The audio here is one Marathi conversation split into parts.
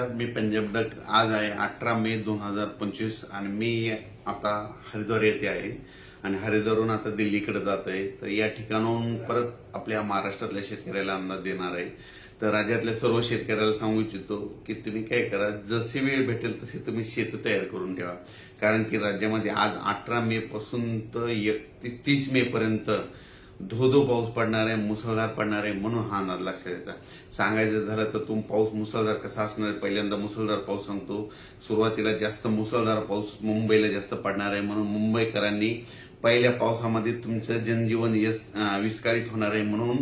नमस्कार मी पंजाब डक आज आहे अठरा मे दोन हजार पंचवीस आणि मी आता हरिद्वार येथे आहे. आणि हरिद्वारहून आता दिल्लीकडे जात आहे. तर या ठिकाणाहून परत आपल्या महाराष्ट्रातल्या शेतकऱ्याला अंदाज देणार आहे. तर राज्यातल्या सर्व शेतकऱ्याला सांगू इच्छितो की तुम्ही काय करा जशी वेळ भेटेल तशी तुम्ही शेत तयार करून ठेवा. कारण की राज्यामध्ये आज अठरा मे पासून तर एकतीस तीस मे पर्यंत धो धो पाऊस पडणार आहे मुसळधार पडणार आहे म्हणून हा अंदाज लक्षात येतात सांगायचं झालं तर तुम पाऊस मुसळधार कसा असणार आहे? पहिल्यांदा मुसळधार पाऊस सांगतो. सुरुवातीला जास्त मुसळधार पाऊस मुंबईला जास्त पडणार आहे म्हणून मुंबईकरांनी पहिल्या पावसामध्ये तुमचं जनजीवन यस विस्कळीत होणार आहे म्हणून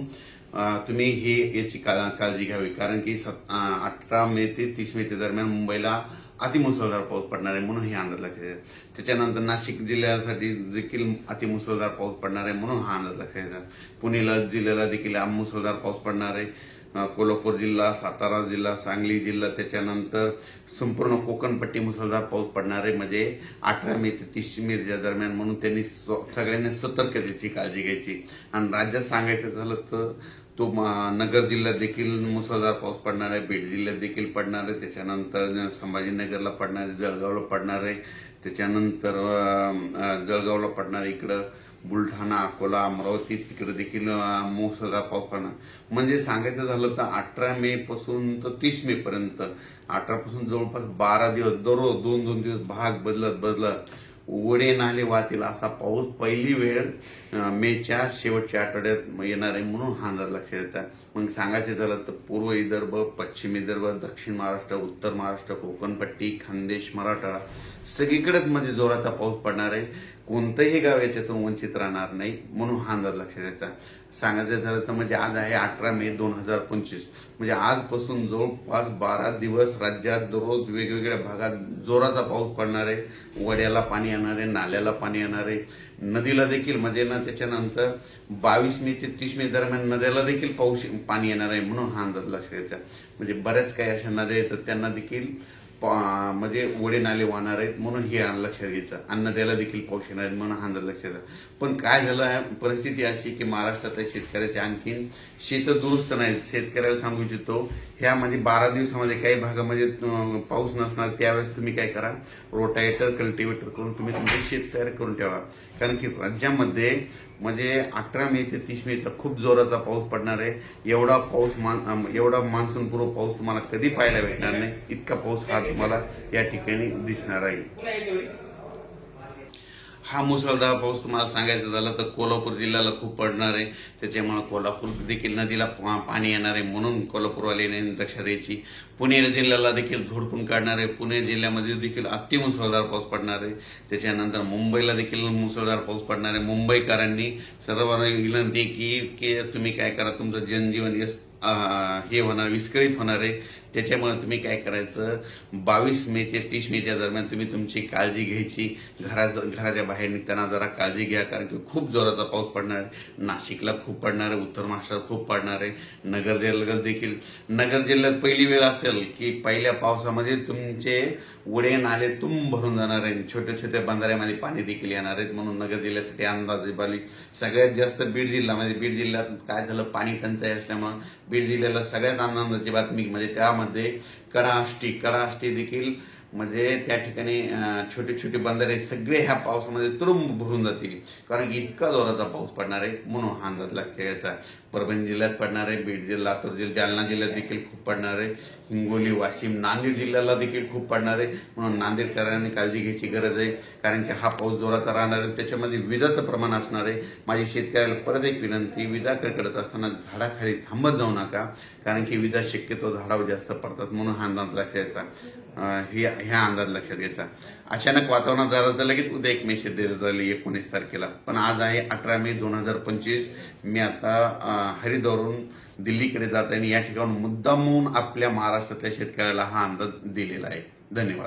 तुम्ही हे याची का- काळजी घ्यावी. कारण की अठरा मे ते तीस मे ते दरम्यान मुंबईला अतिमुसळधार पाऊस पडणार आहे म्हणून हे अंदाज लक्षात येतात त्याच्यानंतर नाशिक जिल्ह्यासाठी देखील अतिमुसळधार पाऊस पडणार आहे म्हणून हा अंदाज लक्षात येतात पुणेला जिल्ह्याला देखील मुसळधार पाऊस पडणार आहे. कोल्हापूर जिल्हा सातारा जिल्हा सांगली जिल्हा त्याच्यानंतर संपूर्ण कोकणपट्टी मुसळधार पाऊस पडणार आहे. म्हणजे अठरा मे ते तीस मेच्या दरम्यान म्हणून त्यांनी स- सगळ्यांनी सतर्कतेची काळजी घ्यायची. आणि राज्यात सांगायचं झालं तर तो नगर जिल्ह्यात देखील मुसळधार पाऊस पडणार आहे बीड जिल्ह्यात देखील पडणार आहे त्याच्यानंतर संभाजीनगरला पडणार आहे जळगावला पडणार आहे त्याच्यानंतर जळगावला पडणार आहे इकडं बुलढाणा अकोला अमरावती तिकडे देखील मुसळधार पाऊस पडणार. म्हणजे सांगायचं झालं तर अठरा मे पासून तर तीस मे पर्यंत अठरापासून जवळपास बारा दिवस दररोज दोन दोन दिवस भाग बदलत बदलत उघडे नाले वाहतील असा पाऊस पहिली वेळ मेच्या शेवटच्या आठवड्यात येणार आहे म्हणून हा अंदाज लक्षात येतात मग सांगायचं झालं तर पूर्व विदर्भ पश्चिम विदर्भ दक्षिण महाराष्ट्र उत्तर महाराष्ट्र कोकणपट्टी खानदेश मराठवाडा सगळीकडेच म्हणजे जोराचा पाऊस पडणार आहे. कोणतंही गाव याच्यातून वंचित राहणार नाही म्हणून हा अंदाज लक्षात येतात सांगायचं झालं तर म्हणजे आज आहे अठरा मे दोन हजार पंचवीस. म्हणजे आजपासून जवळपास बारा दिवस राज्यात दररोज वेगवेगळ्या भागात जोराचा पाऊस पडणार आहे. वड्याला पाणी येणार आहे नाल्याला पाणी येणार आहे. नदीला देखील म्हणजे ना त्याच्यानंतर बावीस मे ते तीस मे दरम्यान नद्याला देखील पाऊस पाणी येणार आहे म्हणून हा अंदाज लक्षात येतात म्हणजे बऱ्याच काही अशा नद्या येतात त्यांना देखील म्हणजे ओढे नाले वाहणार आहेत म्हणून हे लक्षात घ्यायचं. अन्न द्यायला देखील पाऊस येणार आहे म्हणून हा लक्षात पण काय झालं परिस्थिती अशी की महाराष्ट्रातल्या शेतकऱ्याचे आणखीन शेत दुरुस्त नाहीत. शेतकऱ्याला सांगू इच्छितो ह्या म्हणजे बारा दिवसामध्ये काही भागामध्ये म्हणजे, पाऊस नसणार त्यावेळेस तुम्ही काय करा? रोटावेटर कल्टिवेटर करून तुम्ही तुमचे शेत तयार करून ठेवा. कारण की राज्यामध्ये म्हणजे अठरा मे ते तीस मेचा खूप जोराचा पाऊस पडणार आहे. एवढा पाऊस मान एवढा मान्सून पूर्व पाऊस तुम्हाला कधी पाहायला भेटणार नाही. इतका पाऊस हा तुम्हाला या ठिकाणी दिसणार आहे. हा मुसळधार पाऊस तुम्हाला सांगायचं झालं तर कोल्हापूर जिल्ह्याला खूप पडणार आहे. त्याच्यामुळे कोल्हापूर देखील नदीला पा- पाणी येणार आहे म्हणून कोल्हापूरवाल्याने लक्षात द्यायची पुणे जिल्ह्याला देखील झोडपून काढणार आहे. पुणे जिल्ह्यामध्ये देखील अतिमुसळधार पाऊस पडणार आहे. त्याच्यानंतर मुंबईला देखील मुसळधार पाऊस पडणार आहे. मुंबईकरांनी सर्वांना विनंती की की तुम्ही काय करा तुमचं जनजीवन हे होणार विस्कळीत होणार आहे. त्याच्यामुळे तुम्ही काय करायचं? बावीस मे ते तीस मेच्या दरम्यान तुम्ही तुमची काळजी घ्यायची. घरा घराच्या बाहेर निघताना जरा काळजी घ्या कारण की खूप जोराचा पाऊस पडणार आहे. नाशिकला खूप पडणार आहे उत्तर महाराष्ट्रात खूप पडणार आहे. नगर जिल्ह्यात देखील नगर जिल्ह्यात पहिली वेळ असेल की पहिल्या पावसामध्ये तुमचे उडे नाले तुम भरून जाणार आहे छोट्या छोट्या बंधाऱ्यामध्ये पाणी देखील येणार आहेत. म्हणून नगर जिल्ह्यासाठी अंदाजेबाली सगळ्यात जास्त बीड जिल्हा म्हणजे बीड जिल्ह्यात काय झालं? पाणी टंचाई असल्यामुळं बीड जिल्ह्याला सगळ्यात आनंदाची बातमी म्हणजे त्या शहरामध्ये कडाष्टी कडाष्टी देखील म्हणजे त्या ठिकाणी छोटे छोटे बंधारे सगळे ह्या पावसामध्ये तुरुंब भरून जातील. कारण की इतका जोराचा पाऊस पडणार आहे म्हणून हा अंदाज लक्षात घ्यायचा परभणी जिल्ह्यात पडणार आहे बीड जिल्हा लातूर जिल्हा जालना जिल्ह्यात देखील खूप पडणार आहे. हिंगोली वाशिम नांदेड जिल्ह्याला देखील खूप पडणार आहे. म्हणून नांदेडकरांनी काळजी घ्यायची गरज आहे. कारण की हा पाऊस जोराचा राहणार आहे. त्याच्यामध्ये विजाचं प्रमाण असणार आहे. माझी शेतकऱ्याला परत एक विनंती विजा कडकडत असताना झाडाखाली थांबत जाऊ नका. कारण की विजा शक्यतो झाडावर जास्त पडतात म्हणून हा अंदाज लक्षात घ्यायचा हे ह्या अंदाज लक्षात घ्यायचा अचानक वातावरणात झालं तर लगेच उद्या एक मेसेज दिलं झाली एकोणीस तारखेला. पण आज आहे अठरा मे दोन हजार पंचवीस. मी आता हरिद्वारून दिल्लीकडे जात आहे आणि या ठिकाणी मुद्दामून आपल्या महाराष्ट्रातल्या शेतकऱ्याला हा अंदाज दिलेला आहे. धन्यवाद.